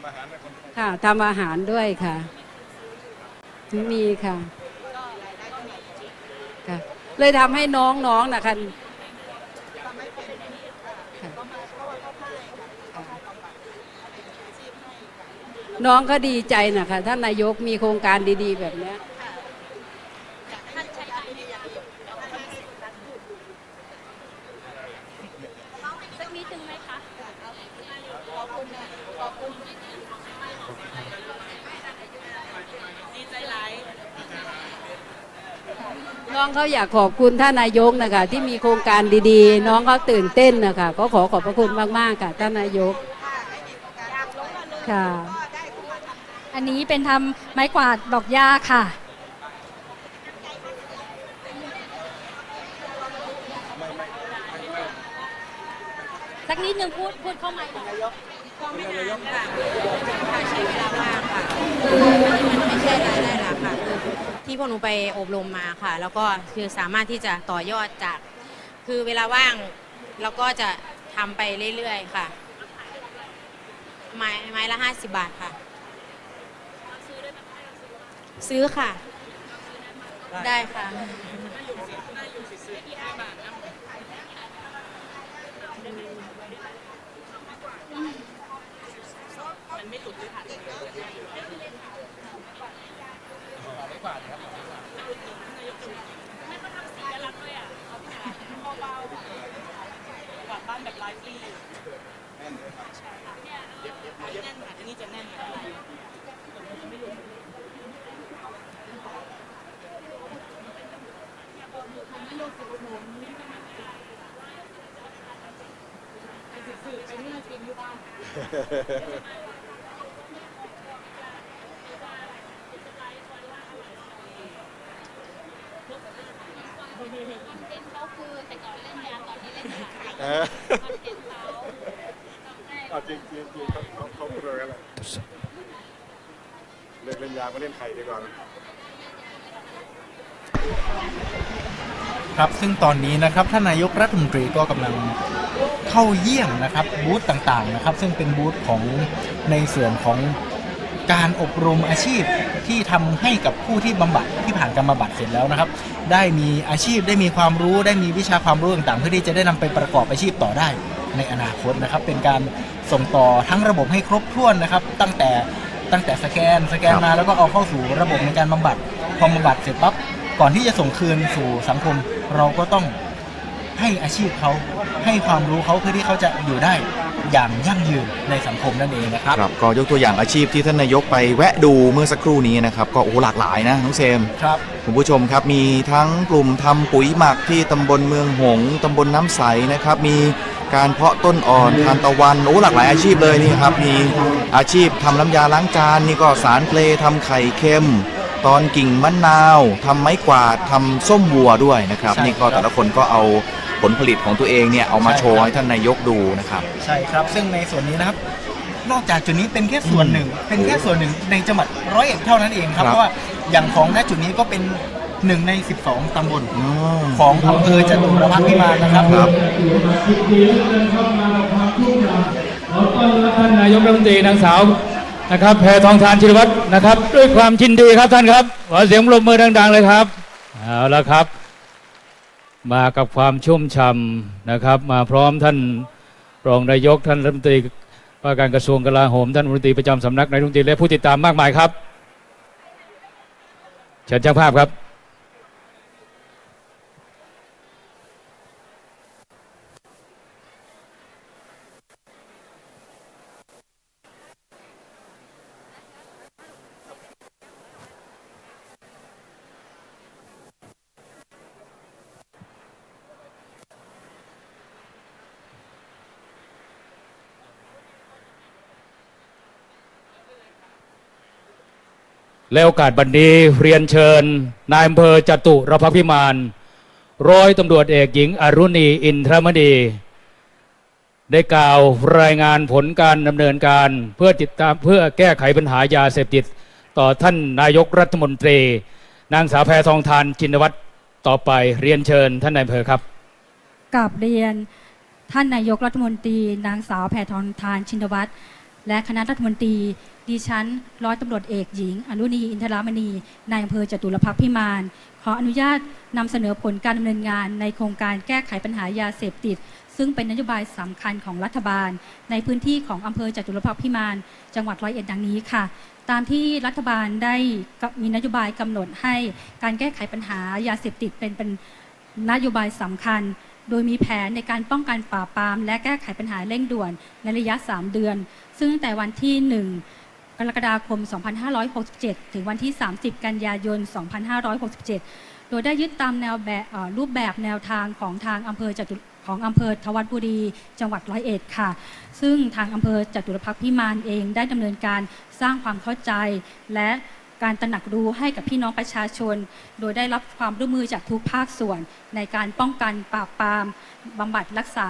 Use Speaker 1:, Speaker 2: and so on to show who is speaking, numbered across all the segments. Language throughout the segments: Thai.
Speaker 1: ำอาหารให้คนไข้
Speaker 2: ค่ะทำอาหารด้วยค่ะ มีค่ะค่ะ เลยทำให้น้องๆนะคะค่ะน้องก็ดีใจนะคะท่านนายกมีโครงการดี ๆ แบบเนี้ย
Speaker 3: สักนิดนึงไหมคะ
Speaker 2: น้องเขาอยากขอบคุณท่านนายกนะคะที่มีโครงการดีๆ น้องเขาตื่นเต้นนะคะก็ขอขอบพระคุณมากๆค่ะท่านนายกค่ะ
Speaker 3: อันนี้เป็นทำไม้กวาดดอกหญ้าค่ะ สักนิดนึงพูดพูดเข้ามาหน่อย
Speaker 4: ก็ไม่นานค่ะค่ะใช้เวลาว่างค่ะคือมันไม่ใช่รายได้หลักค่ะคือที่พวกหนูไปอบรมมาค่ะ แล้วก็คือสามารถที่จะต่อยอดจาก คือเวลาว่างเราก็จะทำไปเรื่อยๆค่ะ ไม้ไม้ละห้าสิบบาทค่ะ ซื้อค่ะ ได้ค่ะ
Speaker 1: เออเอาจริงจริงจริงเขาเขาเขาพูดอะไรกันแหละเลิกเล่นยามาเล่นไข่ดีกว่า
Speaker 5: ครับซึ่งตอนนี้นะครับท่านนายกรัฐมนตรีก็กำลัง เข้าเยี่ยมนะครับบูธต่างๆนะครับ ซึ่งเป็นบูธของในส่วนของการอบรมอาชีพที่ทำให้กับผู้ที่บำบัดที่ผ่านการบำบัดเสร็จแล้วนะครับ ได้มีอาชีพได้มีความรู้ได้มีวิชาความรู้ต่างๆ เพื่อที่จะได้นำไปประกอบอาชีพต่อได้ในอนาคตนะครับ เป็นการส่งต่อทั้งระบบให้ครบถ้วนนะครับ ตั้งแต่ตั้งแต่สแกนสแกนมาแล้วก็เอาเข้าสู่ระบบในการบำบัดพอบำบัดเสร็จปั๊บก่อนที่จะส่งคืนสู่สังคมเราก็ต้อง ให้อาชีพเขาให้ความรู้เขาเพื่อที่เขาจะอยู่ได้อย่างยั่งยืนในสังคมนั่นเองนะครับ
Speaker 6: ครับก็ยกตัวอย่างอาชีพที่ท่านนายกไปแวะดูเมื่อสักครู่นี้นะครับ ก็โอ้โหหลากหลายนะน้องเซม
Speaker 5: ครับ
Speaker 6: คุณผู้ชมครับมีทั้งกลุ่มทำปุ๋ยหมักที่ตำบลเมืองหงส์ตำบลน้ำใสนะครับ มีการเพาะต้นอ่อนทานตะวันโอ้หลากหลายอาชีพเลยนี่ครับมีอาชีพทำน้ำยาล้างจานนี่ก็สารเกลทำไข่เค็มตอนกิ่งมะนาวทำไม้กวาดทำส้มวัวด้วยนะครับ
Speaker 5: ใช่
Speaker 6: นี่ก็
Speaker 5: ครับ
Speaker 6: แต่ละคนก็เอา ผลผลิตของตัวเองเนี่ยเอามาโชว์ให้ท่านนายกดูนะครับ
Speaker 5: ใช่ครับ ซึ่งในส่วนนี้นะครับ นอกจากจุดนี้เป็นแค่ส่วนหนึ่ง เป็นแค่ส่วนหนึ่งในจังหวัดร้อยเอ็ดเท่านั้นเองครับ
Speaker 6: ครับ
Speaker 5: เพราะว่าอย่างของณจุดนี้ก็เป็นหนึ่งใน 12 ตำบล
Speaker 6: อืม
Speaker 5: ของอำเภอจตุรพักษ์พิมานนะครับ
Speaker 6: ครับ
Speaker 7: ท่านนายกรัฐมนตรีนางสาวนะครับแพทองทานชินวัตรนะครับ ด้วยความยินดีครับท่านครับขอเสียงปรบมือดัง ๆ เลยครับเอาละครับ มากับความชุ่มช่ำนะครับ มาพร้อมท่านรองนายกท่านรัฐมนตรีว่าการกระทรวงกลาโหมท่านรัฐมนตรีประจำสำนักนายกรัฐมนตรีและผู้ติดตามมากมายครับ เชิญช่างภาพครับ โอกาสบันนี้เรียนเชิญ นายอำเภอจตุรพักพิมานร้อยตำรวจเอกหญิงอรุณีอินทรมณี ได้กล่าวรายงานผลการดำเนินการเพื่อติดตามเพื่อแก้ไขปัญหายาเสพติด ต่อท่านนายกรัฐมนตรี นางสาวแพทองทานจินวัตรต่อไปเรียนเชิญท่านนายอำเภอครับ
Speaker 3: กับเรียนท่านนายกรัฐมนตรี นางสาวแพทองทานชินวัตร และคณะรัฐมนตรี ดิฉัน ร้อยตำรวจเอกหญิง อนุนีอินทรามณีนายอำเภอจตุรพักษ์พิมานขออนุญาตนำเสนอผลการดำเนินงานในโครงการแก้ไขปัญหายาเสพติด ซึ่งเป็นนโยบายสำคัญของรัฐบาล ในพื้นที่ของอำเภอจตุรพักษ์พิมาน จังหวัดร้อยเอ็ดดังนี้ค่ะ ตามที่รัฐบาลได้มีนโยบายกำหนดให้การแก้ไขปัญหายาเสพติดเป็นเป็นนโยบายสำคัญ โดยมีแผนในการป้องกันปราบปราม และแก้ไขปัญหาเร่งด่วนในระยะ 3 เดือน ซึ่งตั้งแต่วันที่ 1 กรกฎาคม 2567 ถึงวันที่ 30 กันยายน 2567 โดยได้ยึดตามแนวแบบรูปแบบแนวทางของทางอำเภอจตุของอำเภอทวัดบุรี จังหวัดร้อยเอ็ดค่ะ ซึ่งทางอำเภอจตุรพักษ์พิมานเองได้ดำเนินการสร้างความเข้าใจและ การตระหนักรู้ให้กับพี่น้องประชาชน โดยได้รับความร่วมมือจากทุกภาคส่วน ในการป้องกันปราบปรามบำบัดรักษา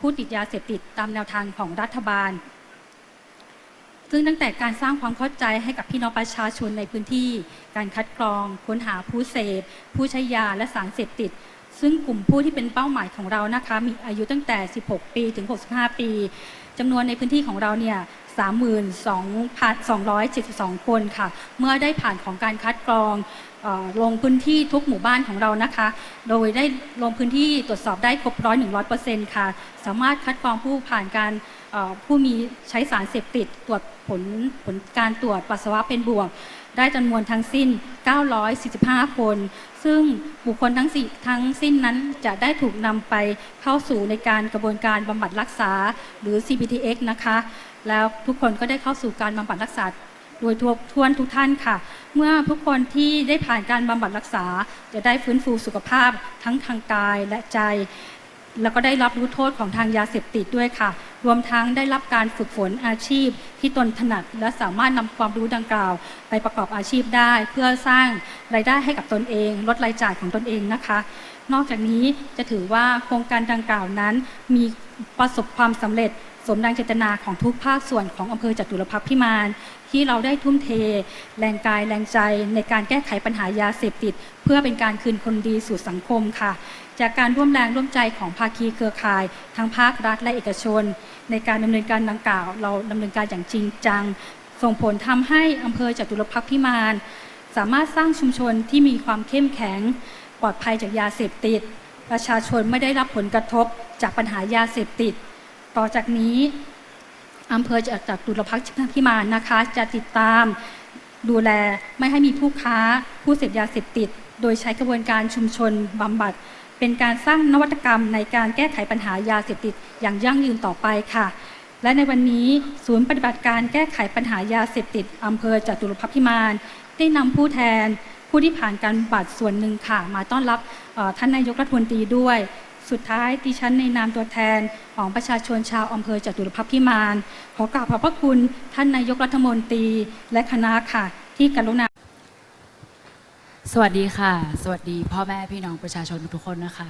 Speaker 3: ผู้ติดยาเสพติดตามแนวทางของรัฐบาล ซึ่งตั้งแต่การสร้างความเข้าใจให้กับพี่น้องประชาชนในพื้นที่ การคัดกรอง ค้นหาผู้เสพ ผู้ใช้ยาและสารเสพติดซึ่งกลุ่มผู้ที่เป็นเป้าหมายของเรานะคะ มีอายุตั้งแต่ 16 ปีถึง 65 ปีจำนวนในพื้นที่ของเราเนี่ย 32,272 คนค่ะ เมื่อได้ผ่านของการคัดกรอง ลงพื้นที่ทุกหมู่บ้านของเรานะคะ โดยได้ลงพื้นที่ตรวจสอบได้ครบร้อยหนึ่งร้อยเปอร์เซ็นต์ค่ะ สามารถคัดกรองผู้ผ่านการผู้มีใช้สารเสพติดตรวจผลผลการตรวจปัสสาวะเป็นบวก ได้จำนวนทั้งสิ้น 945 คน ซึ่งบุคคลทั้งสี่ทั้งสิ้นนั้นจะได้ถูกนำไปเข้าสู่ในการกระบวนการบำบัดรักษาหรือ CPTX นะคะ แล้วทุกคนก็ได้เข้าสู่การบำบัดรักษา โดยทั่วทวนทุกท่านค่ะ เมื่อทุกคนที่ได้ผ่านการบำบัดรักษา จะได้ฟื้นฟูสุขภาพทั้งทางกายและใจ แล้วก็ได้รับรู้โทษของทางยาเสพติดด้วยค่ะ รวมทั้งได้รับการฝึกฝนอาชีพ ที่ตนถนัด และสามารถนำความรู้ดังกล่าว ไปประกอบอาชีพได้ เพื่อสร้างรายได้ให้กับตนเอง ลดรายจ่ายของตนเองนะคะ นอกจากนี้จะถือว่าโครงการดังกล่าวนั้น มีประสบความสำเร็จ สมดังเจตนาของทุกภาคส่วนของอำเภอจตุรพักษ์พิมาน ที่เราได้ทุ่มเท แรงกายแรงใจในการแก้ไขปัญหายาเสพติด เพื่อเป็นการคืนคนดีสู่สังคมค่ะ จากการร่วมแรงร่วมใจของภาคีเครือข่าย ทั้งภาครัฐและเอกชน ในการดำเนินการดังกล่าว เราดำเนินการอย่างจริงจัง ส่งผลทำให้อำเภอจตุรพักษ์พิมาน สามารถสร้างชุมชนที่มีความเข้มแข็ง ปลอดภัยจากยาเสพติด ประชาชนไม่ได้รับผลกระทบจากปัญหายาเสพติด ต่อจากนี้อำเภอจะจากตุลพักพิมานนะคะ จะติดตามดูแลไม่ให้มีผู้ค้าผู้เสพยาเสพติด โดยใช้กระบวนการชุมชนบำบัด เป็นการสร้างนวัตกรรมในการแก้ไขปัญหายาเสพติดอย่างยั่งยืนต่อไปค่ะ และในวันนี้ศูนย์ปฏิบัติการแก้ไขปัญหายาเสพติดอำเภอจตุรพักพิมาน ได้นำผู้แทนผู้ที่ผ่านการบำบัดส่วนหนึ่งค่ะ มาต้อนรับท่านนายกรัฐมนตรีด้วย สุดท้ายดิฉันในนามตัวแทนของประชาชนชาวอำเภอจตุรพักษ์พิมาน ขอกราบขอบพระคุณท่านนายกรัฐมนตรีและคณะค่ะ ที่กรุณา
Speaker 8: สวัสดีค่ะ สวัสดีพ่อแม่พี่น้องประชาชนทุกคนนะคะ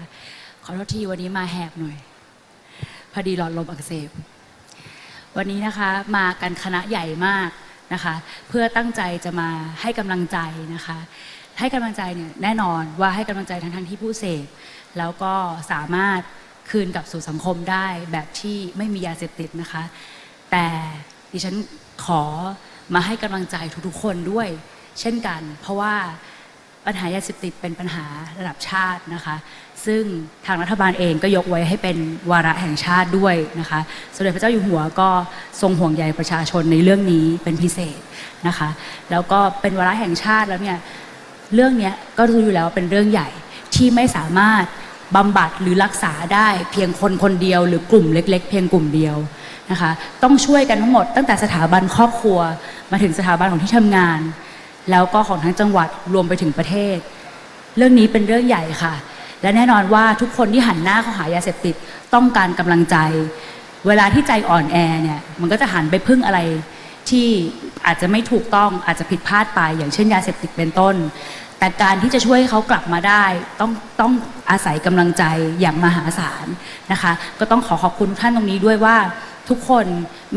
Speaker 8: ขอโทษทีวันนี้มาแหบหน่อย พอดีหลอดลมอักเสบ วันนี้นะคะมากันคณะใหญ่มากนะคะ เพื่อตั้งใจจะมาให้กำลังใจนะคะ ให้กำลังใจเนี่ยแน่นอนว่าให้กำลังใจทั้งทั้งที่ผู้เสพ แล้วก็สามารถคืนกลับสู่สังคมได้แบบที่ไม่มียาเสพติดนะคะ แต่ดิฉันขอมาให้กำลังใจทุกๆคนด้วย เช่นกัน เพราะว่าปัญหายาเสพติดเป็นปัญหาระดับชาตินะคะ ซึ่งทางรัฐบาลเองก็ยกไว้ให้เป็นวาระแห่งชาติด้วยนะคะสมเด็จพระเจ้าอยู่หัวก็ทรงห่วงใยประชาชนในเรื่องนี้เป็นพิเศษนะคะ แล้วก็เป็นวาระแห่งชาติแล้วเนี่ยเรื่องนี้ก็รู้อยู่แล้วว่าเป็นเรื่องใหญ่ที่ไม่สามารถ บำบัดหรือรักษาได้เพียงคนคนเดียวหรือกลุ่มเล็ก ๆ เพียงกลุ่มเดียวนะคะต้องช่วยกันทั้งหมดตั้งแต่สถาบันครอบครัว มาถึงสถาบันของที่ทำงาน แล้วก็ของทั้งจังหวัดรวมไปถึงประเทศ เรื่องนี้เป็นเรื่องใหญ่ค่ะ และแน่นอนว่าทุกคนที่หันหน้าเข้าหายาเสพติดต้องการกำลังใจ เวลาที่ใจอ่อนแอเนี่ยมันก็จะหันไปพึ่งอะไรที่อาจจะไม่ถูกต้องอาจจะผิดพลาดไป อย่างเช่นยาเสพติดเป็นต้น แต่การที่จะช่วยเขากลับมาได้ ต้องต้องอาศัยกำลังใจอย่างมหาศาลนะคะ ก็ต้องขอขอบคุณทุกท่านตรงนี้ด้วยว่าทุกคน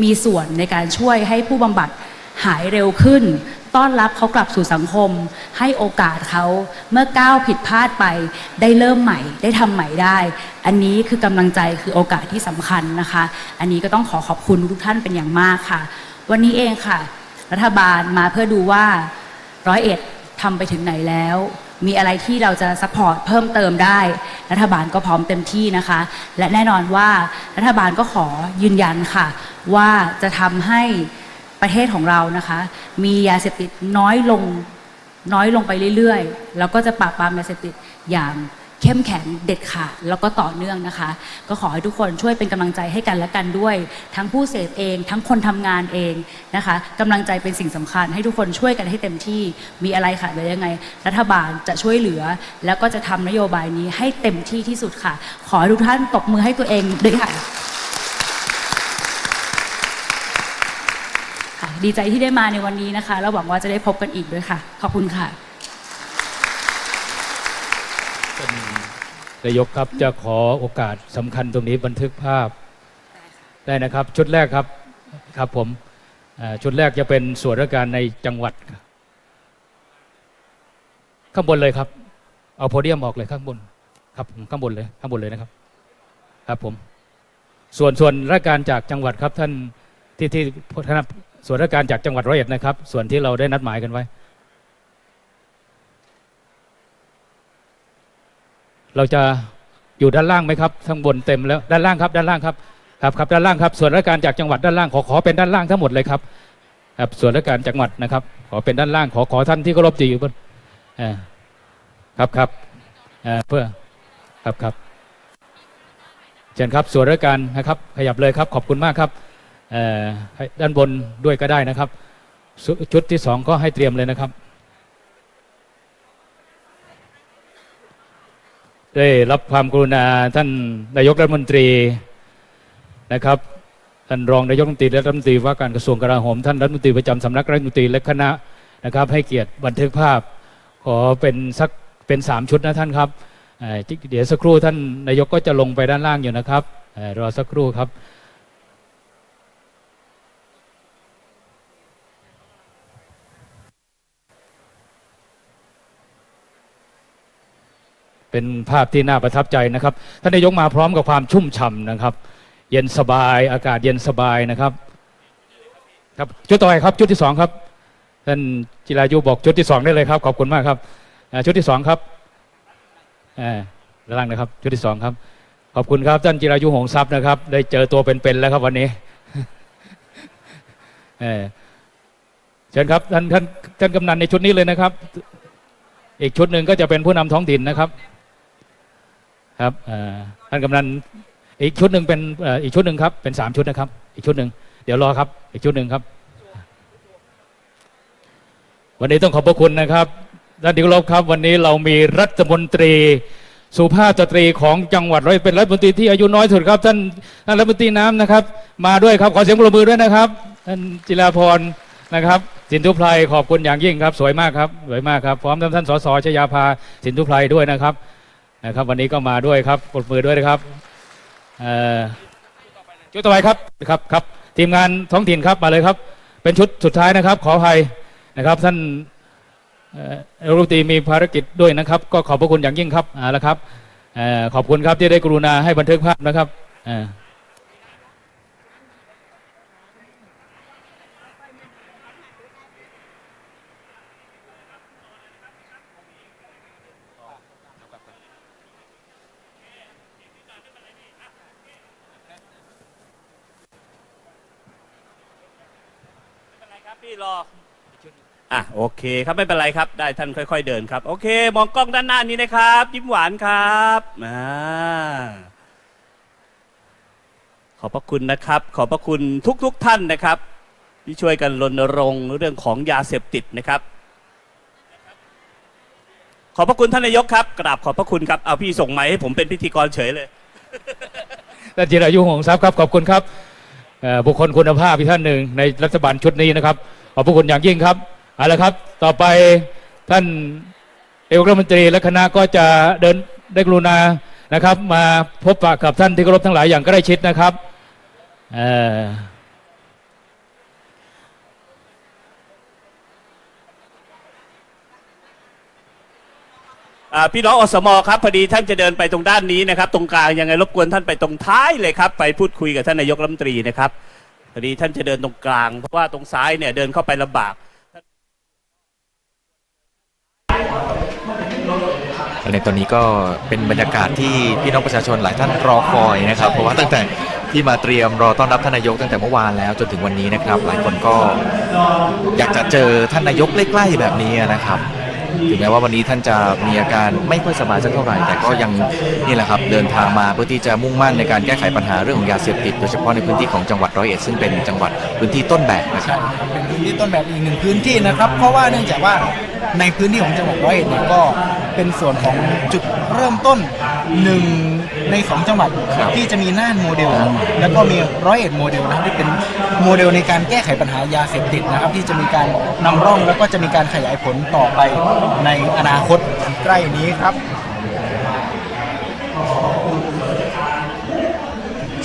Speaker 8: มีส่วนในการช่วยให้ผู้บำบัดหายเร็วขึ้น ต้อนรับเขากลับสู่สังคม ให้โอกาสเขาเมื่อก้าวผิดพลาดไป ได้เริ่มใหม่ ได้ทำใหม่ได้ อันนี้คือกำลังใจคือโอกาสที่สำคัญนะคะ อันนี้ก็ต้องขอขอบคุณทุกท่านเป็นอย่างมากค่ะ วันนี้เองค่ะ รัฐบาลมาเพื่อดูว่าร้อยเอ็ด ทำไปถึงไหนแล้ว มีอะไรที่เราจะซัพพอร์ตเพิ่มเติมได้ รัฐบาลก็พร้อมเต็มที่นะคะ และแน่นอนว่ารัฐบาลก็ขอยืนยันค่ะ ว่าจะทำให้ประเทศของเรานะคะ มียาเสพติดน้อยลงน้อยลงไปเรื่อยๆ แล้วก็จะปราบปรามยาเสพติดอย่าง เข้มแข็งเด็ดขาดแล้วก็ต่อเนื่องนะคะ ก็ขอให้ทุกคนช่วยเป็นกำลังใจให้กันและกันด้วย ทั้งผู้เสพเอง ทั้งคนทำงานเองนะคะกำลังใจเป็นสิ่งสำคัญ ให้ทุกคนช่วยกันให้เต็มที่มีอะไรค่ะหรือยังไง รัฐบาลจะช่วยเหลือ แล้วก็จะทำนโยบายนี้ให้เต็มที่ที่สุดค่ะ ขอทุกท่านตบมือให้ตัวเองด้วยค่ะดีใจที่ได้มาในวันนี้นะคะแล้วหวังว่าจะได้พบกันอีกด้วยค่ะ ขอบคุณค่ะ
Speaker 7: นายกครับจะขอโอกาสสำคัญตรงนี้บันทึกภาพได้นะครับ ชุดแรกครับครับผมชุดแรกจะเป็นส่วนราชการในจังหวัด ข้างบนเลยครับ เอาโพเดียมออกเลยข้างบน ครับข้างบนเลยข้างบนเลยนะครับ ครับผม ส่วนส่วนราชการจากจังหวัดครับท่านที่ที่คณะส่วนราชการจากจังหวัดร้อยเอ็ดนะครับ ส่วนที่เราได้นัดหมายกันไว้ เราจะอยู่ด้านล่างไหมครับข้างบนเต็มแล้วด้านล่างครับด้านล่างครับครับครับด้านล่างครับส่วนราชการจากจังหวัดด้านล่างขอขอเป็นด้านล่างทั้งหมดเลยครับครับส่วนราชการจังหวัดนะครับ ขอเป็นด้านล่างขอขอท่านที่เคารพที่อยู่บนครับครับเพื่อครับครับเชิญครับส่วนราชการนะครับ ขยับเลยครับ ขอบคุณมากครับด้านบนด้วยก็ได้นะครับ ชุดที่สองก็ให้เตรียมเลยนะครับ ได้รับความกรุณาท่านนายกรัฐมนตรีนะครับท่านรองนายกรัฐมนตรีและรัฐมนตรีว่าการกระทรวงกลาโหมท่านรัฐมนตรีประจำสำนักรัฐมนตรีและคณะนะครับ ให้เกียรติบันทึกภาพ ขอเป็นสักเป็นสามชุดนะท่านครับเดี๋ยวสักครู่ท่านนายกก็จะลงไปด้านล่างอยู่นะครับรอสักครู่ครับ เป็นภาพที่น่าประทับใจนะครับ ท่านนายกมาพร้อมกับความชุ่มฉ่ำนะครับ เย็นสบายอากาศเย็นสบายนะครับ ครับชุดต่อไปครับชุดที่สองครับท่านจิรายุบอกชุดที่สองได้เลยครับ ขอบคุณมากครับชุดที่สองครับอ่าด้านล่างนะครับชุดที่สองครับ ขอบคุณครับท่านจิรายุหงส์ทรัพย์นะครับ ได้เจอตัวเป็นๆแล้วครับวันนี้เออเชิญครับท่านท่านท่านกำนันในชุดนี้เลยนะครับ อีกชุดหนึ่งก็จะเป็นผู้นำท้องถิ่นนะครับ ครับอ่อท่านกำนันอีกชุดหนึ่งเป็นอีกชุดหนึ่งครับเป็นสามชุดนะครับ อีกชุดหนึ่งเดี๋ยวรอครับ อีกชุดหนึ่งครับ วันนี้ต้องขอบพระคุณนะครับท่านที่เคารพครับ วันนี้เรามีรัฐมนตรีสุภาพสตรีของจังหวัดร้อยเป็นรัฐมนตรีที่อายุน้อยสุดครับท่านท่านรัฐมนตรีน้ำนะครับ มาด้วยครับขอเสียงปรบมือด้วยนะครับท่านจิราพรนะครับ สินทุพไพรขอบคุณอย่างยิ่งครับ สวยมากครับสวยมากครับพร้อมทั้งท่านสสชยาภาสินทุพไพรด้วยนะครับ นะครับวันนี้ก็มาด้วยครับปรบมือด้วยนะครับชุดต่อไปครับครับครับทีมงานท้องถิ่นครับมาเลยครับ เป็นชุดสุดท้ายนะครับ ขออภัยนะครับ ท่านเอรัฐมนตรีมีภารกิจด้วยนะครับ ก็ขอบพระคุณอย่างยิ่งครับเอาละครับอขอบคุณครับที่ได้กรุณาให้บันทึกภาพนะครับ เอ่อ
Speaker 9: พี่รออะโอเคครับไม่เป็นไรครับ ได้ท่านค่อย ๆ เดินครับ โอเค มองกล้องด้านหน้านี้นะครับ ยิ้มหวานครับอ่าขอบพระคุณนะครับ ขอบพระคุณทุกๆทท่านนะครับ ที่ช่วยกันรณรงค์เรื่องของยาเสพติดนะครับ ขอบพระคุณท่านนายกครับกราบขอบพระคุณครับเอาพี่ส่งไม้ให้ผมเป็นพิธีกรเฉยเลย
Speaker 7: ท่านจิรายุหงส์ทรัพย์ครับ ขอบคุณครับ บุคคลคุณภาพอีกท่านหนึ่งในรัฐบาลชุดนี้นะครับขอบพระคุณอย่างยิ่งครับเอาละครับ ต่อไปท่านเอกรัฐมนตรีและคณะก็จะเดินได้กรุณานะครับ มาพบปะกับท่านที่เคารพทั้งหลายอย่างใกล้ชิดนะครับเอ่อ
Speaker 9: อ่าพี่น้องอสมครับพอดีท่านจะเดินไปตรงด้านนี้นะครับ ตรงกลางยังไงรบกวนท่านไปตรงท้ายเลยครับ ไปพูดคุยกับท่านนายกรัฐมนตรีนะครับพอดีท่านจะเดินตรงกลาง เพราะว่าตรงซ้ายเนี่ยเดินเข้าไปลำบาก
Speaker 6: ในตอนนี้ก็เป็นบรรยากาศที่พี่น้องประชาชนหลายท่านรอคอยนะครับ เพราะว่าตั้งแต่ที่มาเตรียมรอต้อนรับท่านนายกตั้งแต่เมื่อวานแล้วจนถึงวันนี้นะครับ หลายคนก็อยากจะเจอท่านนายกใกล้ๆแบบนี้นะครับ ถึงแม้ว่าวันนี้ท่านจะมีอาการไม่ค่อยสบายสักเท่าไหร่ แต่ก็ยังนี่แหละครับเดินทางมาเพื่อที่จะมุ่งมั่นในการแก้ไขปัญหาเรื่องของยาเสพติดโดยเฉพาะในพื้นที่ของจังหวัดร้อยเอ็ดซึ่งเป็นจังหวัดพื้นที่ต้นแบบนะครับ
Speaker 5: เป็นพื้นที่ต้นแบบอีกหนึ่งพื้นที่นะครับ เพราะว่าเนื่องจากว่าในพื้นที่ของจังหวัดร้อยเอ็ดเนี่ยก็เป็นส่วนของจุดเริ่มต้นหนึ่ง ในสองจังหวัด
Speaker 6: ครับ
Speaker 5: ที่จะมีน่านโมเดล แล้วก็มีร้อยเอ็ดโมเดลนะครับที่เป็นโมเดลในการแก้ไขปัญหายาเสพติดนะครับ ที่จะมีการนำร่องแล้วก็จะมีการขยายผลต่อไปในอนาคตใกล้นี้ครับ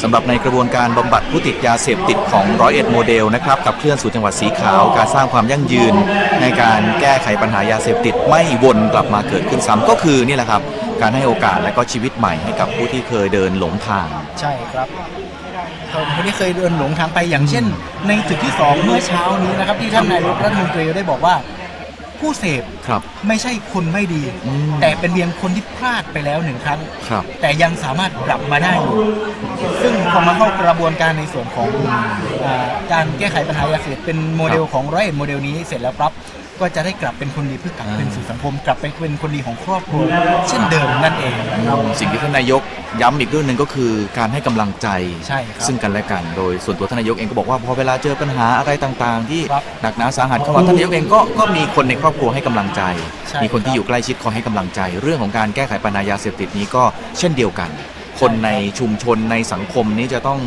Speaker 6: สำหรับในกระบวนการบำบัดผู้ติดยาเสพติดของร้อยเอ็ดโมเดลนะครับกับเคลื่อนสู่จังหวัดสีขาว การสร้างความยั่งยืนในการแก้ไขปัญหายาเสพติด ไม่วนกลับมาเกิดขึ้นซ้ำก็คือนี่แหละครับ การให้โอกาสและก็ชีวิตใหม่ให้กับผู้ที่เคยเดินหลงทาง
Speaker 5: ใช่ครับคนที่เคยเดินหลงทางไปอย่างเช่น ในจุดที่สองเมื่อเช้านี้นะครับ ที่ท่านนายกรัฐมนตรีได้บอกว่า ผู้เสพ
Speaker 6: ครับ
Speaker 5: ไม่ใช่คนไม่ดี
Speaker 6: อืม
Speaker 5: แต่เป็นเพียงคนที่พลาดไปแล้วหนึ่งครั้ง
Speaker 6: ครับ
Speaker 5: แต่ยังสามารถกลับมาได้อยู่ซึ่งพอมาเข้ากระบวนการในส่วนของอาการแก้ไขปัญหายาเสพติดเป็นโมเดลของร้อยเอ็ดโมเดลนี้เสร็จแล้วปั๊บ ก็จะได้กลับเป็นคนดีเพื่อกลับเป็นสู่สังคม กลับไปเป็นคนดีของครอบครัวเช่นเดิมนั่นเองนะครับ
Speaker 6: สิ่งที่ท่านนายกย้ำอีกเรื่องหนึ่งก็คือการให้กำลังใจ
Speaker 5: ใช่ครับ
Speaker 6: ซึ่งกันและกัน โดยส่วนตัวท่านนายกเองก็บอกว่าพอเวลาเจอปัญหาอะไรต่างๆ ที่
Speaker 5: ครับ
Speaker 6: หนักหนาสาหัสเข้ามาท่านนายกเองก็ก็มีคนในครอบครัวให้กำลังใจ
Speaker 5: ใช่
Speaker 6: มีคนที่
Speaker 5: ครับ
Speaker 6: อยู่ใกล้ชิดคอยให้กำลังใจ เรื่องของการแก้ไขปัญหายาเสพติดนี้ก็เช่นเดียวกัน คนในชุมชนในสังคมนี้จะต้อง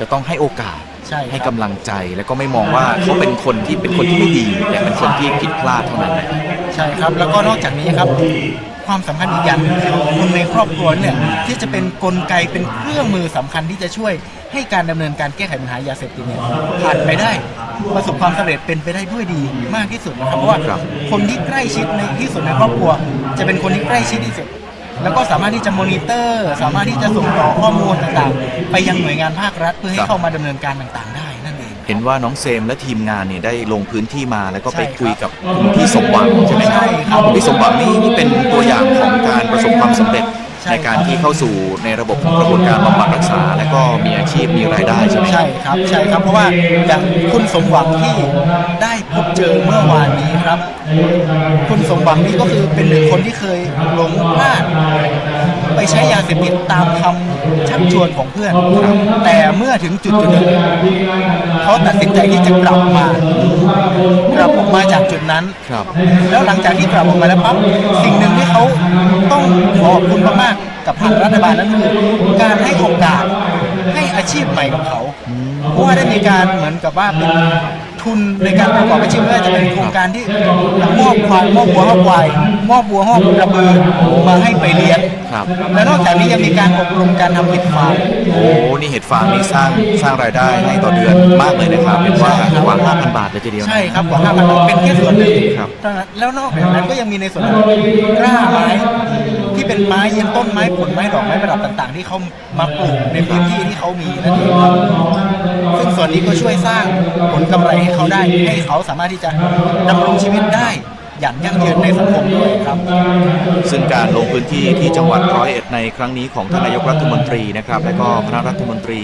Speaker 6: จะต้องให้โอกาส
Speaker 5: ใช่ครับ
Speaker 6: ให้กำลังใจแล้วก็ไม่มองว่าเขาเป็นคนที่เป็นคนที่ไม่ดี แต่เป็นคนที่ผิดพลาดเท่านั้นแหละ
Speaker 5: ใช่ครับ แล้วก็นอกจากนี้ครับ ความสำคัญอีกอย่างหนึ่งคือคนในครอบครัวเนี่ยที่จะเป็นกลไกเป็นเครื่องมือสำคัญที่จะช่วยให้การดำเนินการแก้ไขปัญหายาเสพติดเนี่ยผ่านไปได้ ประสบความสำเร็จเป็นไปได้ด้วยดีมากที่สุดนะครับเพราะว่า
Speaker 6: ครับ
Speaker 5: คนที่ใกล้ชิดในที่สุดในครอบครัว จะเป็นคนที่ใกล้ชิดที่สุด แล้วก็สามารถที่จะมอนิเตอร์ สามารถที่จะส่งต่อข้อมูลต่างๆ ไปยังหน่วยงานภาครัฐ เพื่อให้เข้ามาดำเนินการต่างๆ ได้นั่นเอง
Speaker 6: เห็นว่าน้องเซมและทีมงานเนี่ยได้ลงพื้นที่มาแล้วก็ไป
Speaker 5: ใช่ครับ
Speaker 6: คุยกับคุณพี่สมหวังใช่ไหมครับ
Speaker 5: ใช่ครับ
Speaker 6: คุณพี่สมหวังนี่นี่เป็นตัวอย่างของการประสบความสำเร็จ
Speaker 5: ใช่
Speaker 6: ในการที่เข้าสู่ในระบบของกระบวนการบำบัดรักษา และก็มีอาชีพมีรายได้ใช่ไหมค
Speaker 5: ใช่
Speaker 6: รับ
Speaker 5: ครับใช่ครับเพราะว่าอย่างคุณสมหวังที่ได้พบเจอเมื่อวานนี้ครับ คุณสมหวังนี่ก็คือเป็นหนึ่งคนที่เคยหลงพลาดไปใช้ยาเสพติดตามคำชักชวนของเพื่อนครับแต่เมื่อถึงจุดจุดหนึ่งเขาตัดสินใจที่จะกลับมากลับออกมาจากจุดนั้น
Speaker 6: ครับ
Speaker 5: แล้วหลังจากที่กลับออกมาแล้วปั๊บสิ่งหนึ่งที่เขาต้องขอบคุณมากๆกับทางรัฐบาลนั่นคือการให้โอกาสให้อาชีพใหม่กับเขา เพราะว่าได้มีการเหมือนกับว่าเป็น ทุนในการประกอบอาชีพไม่ว่าจะเป็นโครงการที่มอบควายมอบวัวมอบควายมอบวัวมอบกระบือมาให้ไปเลี้ยง
Speaker 6: ครับ
Speaker 5: และนอกจากนี้ยังมีการอบรมการทำเห็ดฟาง
Speaker 6: โอ้นี่เห็ดฟางนี่สร้างสร้างรายได้ให้ต่อเดือนมากเลยนะครับเป็นว่ากว่า5,000 บาทเลยทีเดียวนะ
Speaker 5: ใช่ครับกว่าห้าพันบาทเป็นแค่ส่วนหนึ่ง
Speaker 6: ครับ
Speaker 5: เท่านั้นแล้วนอกจากนั้นก็ยังมีในส่วนของกล้าไม้ที่ เป็นไม้ยืนต้นไม้ผลไม้ดอกไม้ประดับต่างๆ ที่เขามาปลูกในพื้นที่ที่เขามีนั่นเองครับซึ่งส่วนนี้ก็ช่วยสร้างผลกำไรให้เขาได้ให้เขาสามารถที่จะดำรงชีวิตได้ อย่างยั่งยืนในสังคมด้วยครับ
Speaker 6: ซึ่งการลงพื้นที่ที่จังหวัดร้อยเอ็ดในครั้งนี้ของท่านนายกรัฐมนตรีนะครับ และก็คณะรัฐมนตรี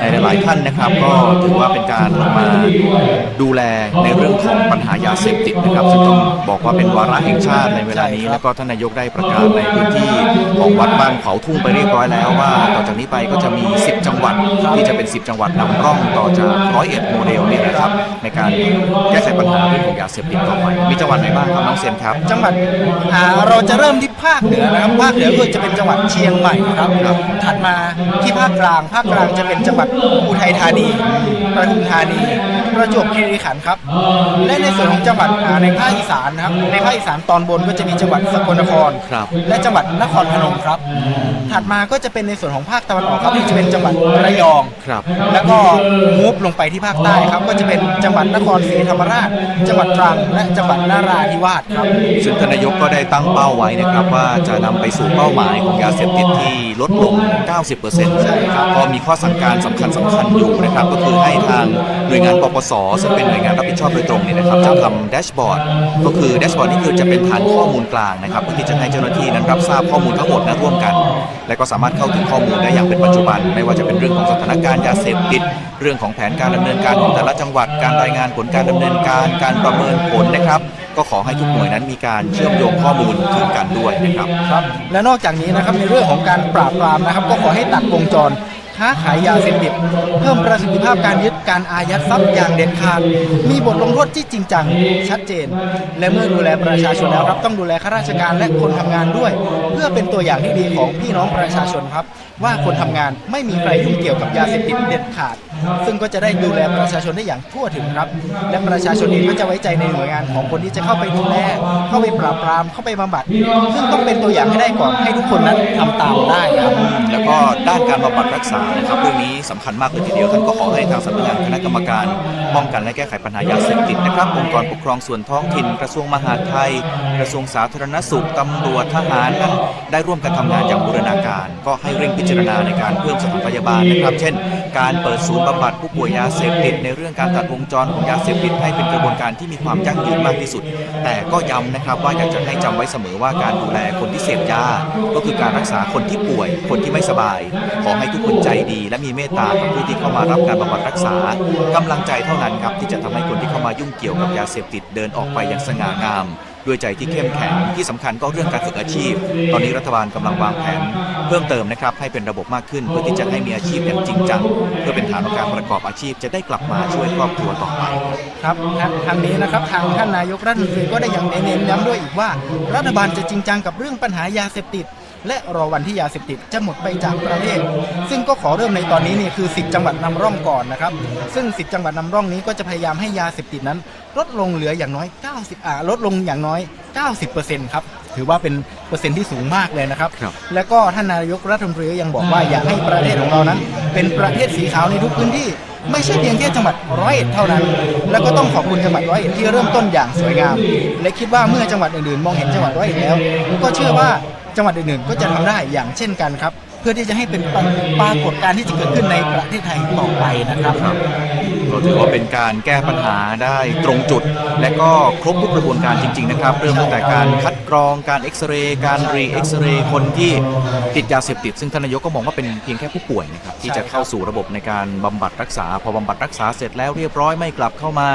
Speaker 6: ในหลาย ๆ ท่านนะครับ ก็ถือว่าเป็นการลงมาดูแลในเรื่องของปัญหายาเสพติดนะครับซึ่งต้องบอกว่าเป็นวาระแห่งชาติในเวลานี้ แล้วก็ท่านนายกได้ประกาศในพื้นที่ของวัดบ้านเขาทุ่งไปเรียบร้อยแล้วว่าต่อจากนี้ไปก็จะมี 10 จังหวัดที่จะเป็น 10 จังหวัดนำร่องต่อจากร้อยเอ็ดโมเดลนี่นะครับในการแก้ไขปัญหาเรื่องของยาเสพติดต่อไปมีจังหวัดไหนบ้างครับน้องเซมครับ
Speaker 5: จังหวัดอ่าเราจะเริ่มที่ภาคเหนือนะครับ ภาคเหนือก็จะเป็นจังหวัดเชียงใหม่ครับถัดมาที่ภาคกลาง ภาคกลางจะเป็นจังหวัดอุทัยธานีปทุมธานี ประจวบคีรีขันธ์ครับ และในส่วนของจังหวัดอ่าในภาคอีสานนะครับในภาคอีสานตอนบนก็จะมีจังหวัดสกลนคร
Speaker 6: ครับ
Speaker 5: และจังหวัดนครพนมครับ ถัดมาก็จะเป็นในส่วนของภาคตะวันออกครับที่จะเป็นจังหวัดระยอง
Speaker 6: ครับ
Speaker 5: แล้วก็มูฟลงไปที่ภาคใต้ครับ ก็จะเป็นจังหวัดนครศรีธรรมราช จังหวัดตรังและจังหวัดนาราธิวาสครับ
Speaker 6: ซึ่งท่านนายกก็ได้ตั้งเป้าไว้นะครับ ว่าจะนำไปสู่เป้าหมายของยาเสพติดที่ลดลง 90%ใช่ครับก็มีข้อสั่งการสำคัญสำคัญอยู่นะครับ ก็คือให้ทางหน่วยงานปปสซึ่งเป็นหน่วยงานรับผิดชอบโดยตรงเนี่ยนะครับจะทำแดชบอร์ดก็คือแดชบอร์ดนี่คือจะเป็นฐานข้อมูลกลางนะครับเพื่อที่จะให้เจ้าหน้าที่นั้นรับทราบข้อมูลทั้งหมดนะร่วมกัน และก็สามารถเข้าถึงข้อมูลได้อย่างเป็นปัจจุบัน ไม่ว่าจะเป็นเรื่องของสถานการณ์ยาเสพติด เรื่องของแผนการดำเนินการของแต่ละจังหวัด การรายงานผลการดำเนินการ การประเมินผลนะครับก็ขอให้ทุกหน่วยนั้นมีการเชื่อมโยงข้อมูลถึงกันด้วยนะครับ
Speaker 5: ครับ และนอกจากนี้นะครับในเรื่องของการปราบปรามนะครับ ก็ขอให้ตัดวงจร ค้าขายยาเสพติดเพิ่มประสิทธิภาพการยึดการอายัดทรัพย์อย่างเด็ดขาด มีบทลงโทษที่จริงจังชัดเจน และเมื่อดูแลประชาชนแล้วครับต้องดูแลข้าราชการและคนทำงานด้วย เพื่อเป็นตัวอย่างที่ดีของพี่น้องประชาชนครับ ว่าคนทำงานไม่มีใครยุ่งเกี่ยวกับยาเสพติดเด็ดขาด ซึ่งก็จะได้ดูแลประชาชนได้อย่างทั่วถึงครับ และประชาชนเองก็จะไว้ใจในหน่วยงานของคนที่จะเข้าไปดูแลเข้าไปปราบปรามเข้าไปบำบัด ซึ่งต้องเป็นตัวอย่างให้ได้ก่อนให้ทุกคนนั้นทำตามได้ครับ
Speaker 6: แล้วก็ด้านการบำบัดรักษานะครับเรื่องนี้สำคัญมากเลยทีเดียวท่านก็ขอให้ทางสำนักงานคณะกรรมการป้องกันและแก้ไขปัญหายาเสพติดนะครับองค์กรปกครองส่วนท้องถิ่น กระทรวงมหาดไทย กระทรวงสาธารณสุขตำรวจทหารนั้นได้ร่วมกันทำงานอย่างบูรณาการ ก็ให้เร่งพิจารณาในการเพิ่มสถานพยาบาลนะครับ เช่น การเปิดศูนย์บำบัดผู้ป่วยยาเสพติดในเรื่องการตัดวงจรของยาเสพติดให้เป็นกระบวนการที่มีความยั่งยืนมากที่สุด แต่ก็ย้ำนะครับว่าอยากจะให้จำไว้เสมอว่าการดูแลคนที่เสพยา ก็คือการรักษาคนที่ป่วย คนที่ไม่สบาย ขอให้ทุกคนใจดี และมีเมตตากับผู้ที่เข้ามารับการบำบัดรักษากำลังใจเท่านั้นครับที่จะทำให้คนที่เข้ามายุ่งเกี่ยวกับยาเสพติดเดินออกไปอย่างสง่างาม ด้วยใจที่เข้มแข็งที่สำคัญก็เรื่องการฝึกอาชีพ ตอนนี้รัฐบาลกำลังวางแผนเพิ่มเติมนะครับให้เป็นระบบมากขึ้นเพื่อที่จะให้มีอาชีพอย่างจริงจังเพื่อเป็นฐานของการประกอบอาชีพ จะได้กลับมาช่วยครอบครัวต่อไป
Speaker 5: ครับทางนี้นะครับทางท่านนายกรัฐมนตรีก็ได้ยังเน้นย้ำด้วยอีกว่า รัฐบาลจะจริงจังกับเรื่องปัญหายาเสพติด และรอวันที่ยาเสพติดจะหมดไปจากประเทศ ซึ่งก็ขอเริ่มในตอนนี้นี่คือ 10 จังหวัดนำร่องก่อนนะครับ ซึ่ง 10 จังหวัดนำร่องนี้ก็จะพยายามให้ยาเสพติดนั้น ลดลงเหลืออย่างน้อย 90อ่าลดลงอย่างน้อย 90%ครับถือว่าเป็นเปอร์เซ็นต์ที่สูงมากเลยนะครับ
Speaker 6: ครับ
Speaker 5: แล้วก็ท่านนายกรัฐมนตรีก็ยังบอกว่าอยากให้ประเทศของเรานั้น เป็นประเทศสีขาวในทุกพื้นที่ไม่ใช่เพียงแค่จังหวัดร้อยเอ็ดเท่านั้น แล้วก็ต้องขอบคุณจังหวัดร้อยเอ็ดที่เริ่มต้นอย่างสวยงาม และคิดว่าเมื่อจังหวัดอื่นๆ มองเห็นจังหวัดร้อยเอ็ดแล้ว ก็เชื่อว่า จังหวัดอื่นๆก็จะทำได้อย่างเช่นกันครับ เพื่อที่จะให้เป็นปรากฏการณ์ที่จะเกิดขึ้นในประเทศไทยต่อไปนะครับ
Speaker 6: ก็ถือว่าเป็นการแก้ปัญหาได้ตรงจุด และก็ครบทุกกระบวนการจริง ๆ นะครับ เริ่มตั้งแต่การคั กรองการเอ็กซเรย์การรีเอ็กซเรย์คนที่ติดยาเสพติด ซึ่งท่านนายกก็มองว่าเป็นเพียงแค่ผู้ป่วยนะครับที่จะเข้าสู่ระบบในการบำบัดรักษา พอบำบัดรักษาเสร็จแล้วเรียบร้อยไม่กลับเข้ามา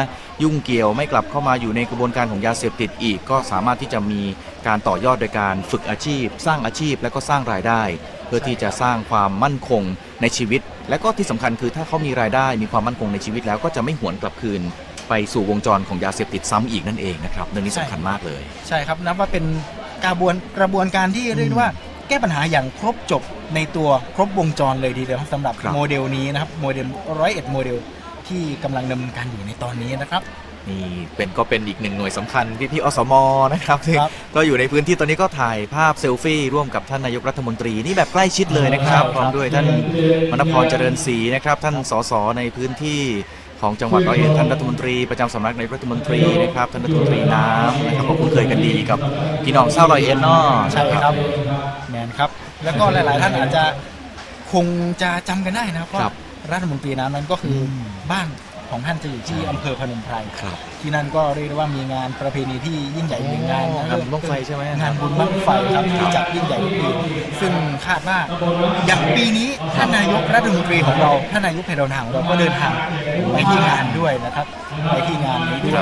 Speaker 6: ยุ่งเกี่ยว ไม่กลับเข้ามาอยู่ในกระบวนการของยาเสพติดอีก ก็สามารถที่จะมีการต่อยอดโดยการฝึกอาชีพ สร้างอาชีพและก็สร้างรายได้ เพื่อที่จะสร้างความมั่นคงในชีวิต และก็ที่สำคัญคือถ้าเขามีรายได้มีความมั่นคงในชีวิตแล้วก็จะไม่หวนกลับคืน ไปสู่วงจรของยาเสพติดซ้ำอีกนั่นเองนะครับเรื่องนี้สำคัญมากเลย
Speaker 5: ใช่ครับนับว่าเป็นกระบวนกระบวนการที่เรียกได้ว่าแก้ปัญหาอย่างครบจบในตัวครบวงจรเลยทีเดียวสำหรับ
Speaker 6: ครับ
Speaker 5: โมเดลนี้นะครับโมเดลร้อยเอ็ดโมเดลที่กำลังดำเนินการอยู่ในตอนนี้นะครับ
Speaker 6: นี่เป็นก็เป็นอีกหนึ่งหน่วยสำคัญพี่พี่ๆอสมนะครับที่
Speaker 5: ครับ
Speaker 6: ก็อยู่ในพื้นที่ตอนนี้ก็ถ่ายภาพเซลฟี่ร่วมกับท่านนายกรัฐมนตรีนี่แบบใกล้ชิดเลยนะครับ
Speaker 5: ครับ
Speaker 6: พร้อมด้วยท่านมณพรเจริญศรีนะครับ ท่านสสในพื้นที่ ของจังหวัดร้อยเอ็ดท่านรัฐมนตรีประจำสำนักนายกรัฐมนตรีนะครับท่านรัฐมนตรีน้ำนะครับก็คุ้นเคยกันดีกับพี่น้องเศร้าวร้อยเอ็ดเนาะ
Speaker 5: ใช่ครับแมนครับ แล้วก็หลาย ๆ ท่านอาจจะคงจะจำกันได้นะครับว่ารัฐมนตรีน้ำนั้นก็คืออบ้าน ของท่านจะอยู่ที่อำเภอพนมไพร
Speaker 6: ครับ
Speaker 5: ที่นั่นก็เรียกได้ว่ามีงานประเพณีที่ยิ่งใหญ่หนึ่งงานนะ
Speaker 6: งานบุญบั้งไฟใช่ไหม
Speaker 5: งานบุญบั้งไฟครับที่จัดยิ่งใหญ่ทุกปีซึ่งคาดว่าอย่างปีนี้ท่านนายกรัฐมนตรีของเราท่านนายกแผ่นดินของเราก็เดินทางไปที่งานด้วยนะครับ ไปที่งานนี้ด้วย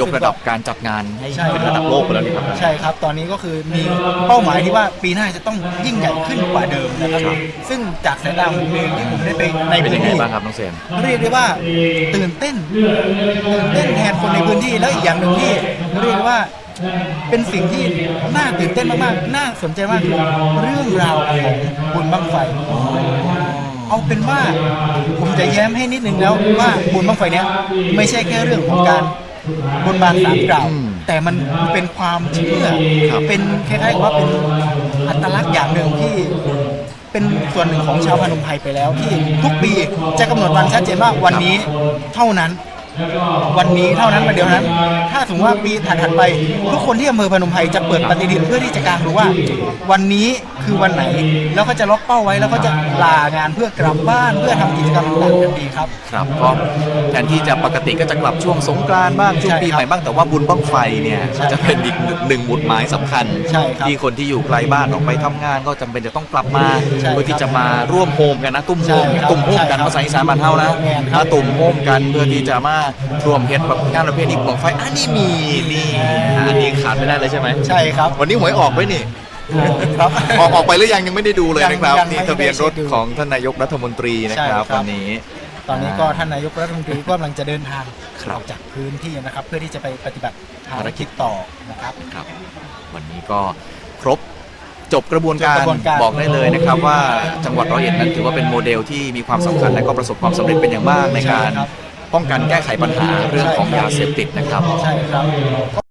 Speaker 6: ยกระดับการจัดงานให้
Speaker 5: ใช่
Speaker 6: เป็นระดับโลกไปแล้วนี่ครับ
Speaker 5: ใช่ครับตอนนี้ก็คือมีเป้าหมายที่ว่าปีหน้าจะต้องยิ่งใหญ่ขึ้นกว่าเดิมนะครับ
Speaker 6: ครับ
Speaker 5: ซึ่งจากสายตาของผมเองที่ผมได้ไปใน
Speaker 6: เป็น
Speaker 5: พื้
Speaker 6: ยั
Speaker 5: น
Speaker 6: งไง
Speaker 5: ที่
Speaker 6: บ้างครับน้องเซน
Speaker 5: เรียกได้ว่าตื่นเต้นตื่นเต้นแทนคนในพื้นที่แล้วอีกอย่างหนึ่งที่เรียกได้ว่าเป็นสิ่งที่น่าตื่นเต้นมากๆ น่าสนใจมากคือเรื่องราวของบุญบั้งไฟ เอาเป็นว่าผมจะแย้มให้นิดนึงแล้วว่าบุญบังไฟเนี้ยไม่ใช่แค่เรื่องของการบนบานสารกล่าว แต่มันเป็นความเชื่อเป็นคล้ายๆกับว่าเป็นอัตลักษณ์อย่างหนึ่งที่เป็นส่วนหนึ่งของชาวพนมไพรไปแล้วที่ทุกปีจะกำหนดวันชัดเจนว่าวันนี้เท่านั้น วันนี้เท่านั้นวันเดียวนั้น ถ้าสมมติว่าปีถัดๆไป ทุกคนที่อำเภอพนมไพรจะเปิดปฏิทินเพื่อที่จะกางดูว่า วันนี้คือวันไหน แล้วก็จะล็อกเป้าไว้แล้วก็จะลางานเพื่อกลับบ้านเพื่อทำกิจกรรมต่างๆกันดีครับ
Speaker 6: ครับก็แทนที่จะปกติก็จะกลับช่วงสงกรานต์บ้างช่วง
Speaker 5: ใช่
Speaker 6: ปีใหม่บ้างแต่ว่าบุญบั้งไฟเนี่ย
Speaker 5: ใช่
Speaker 6: จะเป็นอีกหนึ่งหมุดหมายสำคัญ
Speaker 5: ใช่ครับ
Speaker 6: ที่คนที่อยู่ไกลบ้านออกไปทำงานก็จำเป็นจะต้องกลับมา
Speaker 5: ใช่ครับ
Speaker 6: เพื่อที่จะมาร่วมโฮมกันนะตุ้มโฮม
Speaker 5: ใช่ครับ
Speaker 6: ตุ้มโฮมกัน
Speaker 5: ใช่ครับ
Speaker 6: ภาษาอีสานบ้านเฮานะ
Speaker 5: แม่นครับ
Speaker 6: มาตุ่มโฮมกันเพื่อที่จะมารวมเฮ็ดแบบงานประเพณีบั้งไฟอันนี้มีนี่อันนี้ขาดไม่ได้เลยใช่ไหม
Speaker 5: ใช่ครับ
Speaker 6: วันนี้หวยออกไหมนี่
Speaker 5: ครับ
Speaker 6: ออกออกไปหรือยังยังไม่ได้ดูเลยนะครับ
Speaker 5: ยังยัง
Speaker 6: นี่
Speaker 5: ไม่ได้
Speaker 6: ทะเบียนรถ
Speaker 5: เช็คดู
Speaker 6: ของท่านนายกรัฐมนตรีนะครับ
Speaker 5: ใช่ครับ
Speaker 6: วันนี้
Speaker 5: ตอนนี้ก็ท่านนายกรัฐมนตรีก็กำลังจะเดินทาง
Speaker 6: ครับ
Speaker 5: ออกจากพื้นที่นะครับ เพื่อที่จะไปปฏิบัติภา
Speaker 6: ภารรกิ
Speaker 5: กิ
Speaker 6: จ
Speaker 5: จต่อนะครับ
Speaker 6: ครับ วันนี้ก็ครบจบกระบวนการ
Speaker 5: จบกระบวนการ
Speaker 6: บอกได้เลยนะครับว่าจังหวัดร้อยเอ็ดนั้นถือว่าเป็นโมเดลที่มีความสำคัญและก็ประสบความสำเร็จเป็นอย่างมากในการ
Speaker 5: ใช่ครับ
Speaker 6: ป้องกันแก้ไขปัญหาเรื่องของยาเสพติดนะครับ
Speaker 5: ใช่ครับ